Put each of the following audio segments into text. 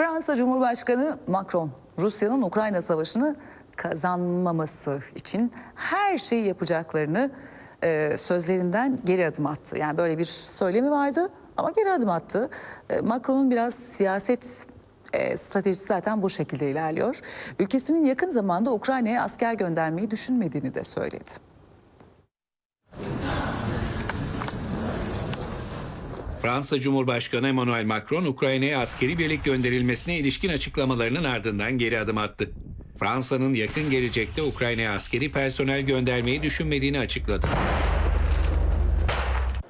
Fransa Cumhurbaşkanı Macron, Rusya'nın Ukrayna Savaşı'nı kazanmaması için her şeyi yapacaklarını e, sözlerinden geri adım attı. Yani böyle bir söylemi vardı ama geri adım attı. E, Macron'un biraz siyaset e, stratejisi zaten bu şekilde ilerliyor. Ülkesinin yakın zamanda Ukrayna'ya asker göndermeyi düşünmediğini de söyledi. Fransa Cumhurbaşkanı Emmanuel Macron, Ukrayna'ya askeri birlik gönderilmesine ilişkin açıklamalarının ardından geri adım attı. Fransa'nın yakın gelecekte Ukrayna'ya askeri personel göndermeyi düşünmediğini açıkladı.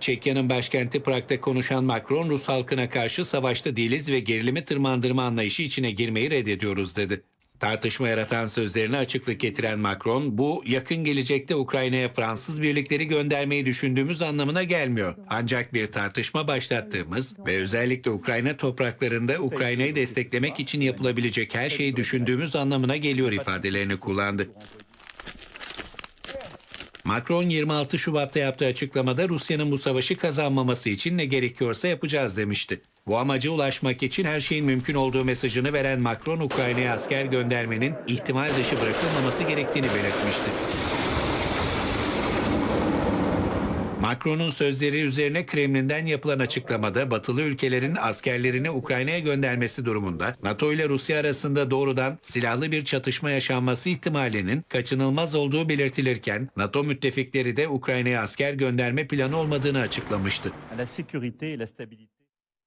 Çekya'nın başkenti Prag'da konuşan Macron, Rus halkına karşı savaşta değiliz ve gerilimi tırmandırma anlayışı içine girmeyi reddediyoruz dedi. Tartışma yaratan sözlerine açıklık getiren Macron, bu yakın gelecekte Ukrayna'ya Fransız birlikleri göndermeyi düşündüğümüz anlamına gelmiyor. Ancak bir tartışma başlattığımız ve özellikle Ukrayna topraklarında Ukrayna'yı desteklemek için yapılabilecek her şeyi düşündüğümüz anlamına geliyor ifadelerini kullandı. Macron 26 Şubat'ta yaptığı açıklamada Rusya'nın bu savaşı kazanmaması için ne gerekiyorsa yapacağız demişti. Bu amaca ulaşmak için her şeyin mümkün olduğu mesajını veren Macron, Ukrayna'ya asker göndermenin ihtimal dışı bırakılmaması gerektiğini belirtmişti. Macron'un sözleri üzerine Kremlin'den yapılan açıklamada batılı ülkelerin askerlerini Ukrayna'ya göndermesi durumunda NATO ile Rusya arasında doğrudan silahlı bir çatışma yaşanması ihtimalinin kaçınılmaz olduğu belirtilirken NATO müttefikleri de Ukrayna'ya asker gönderme planı olmadığını açıklamıştı.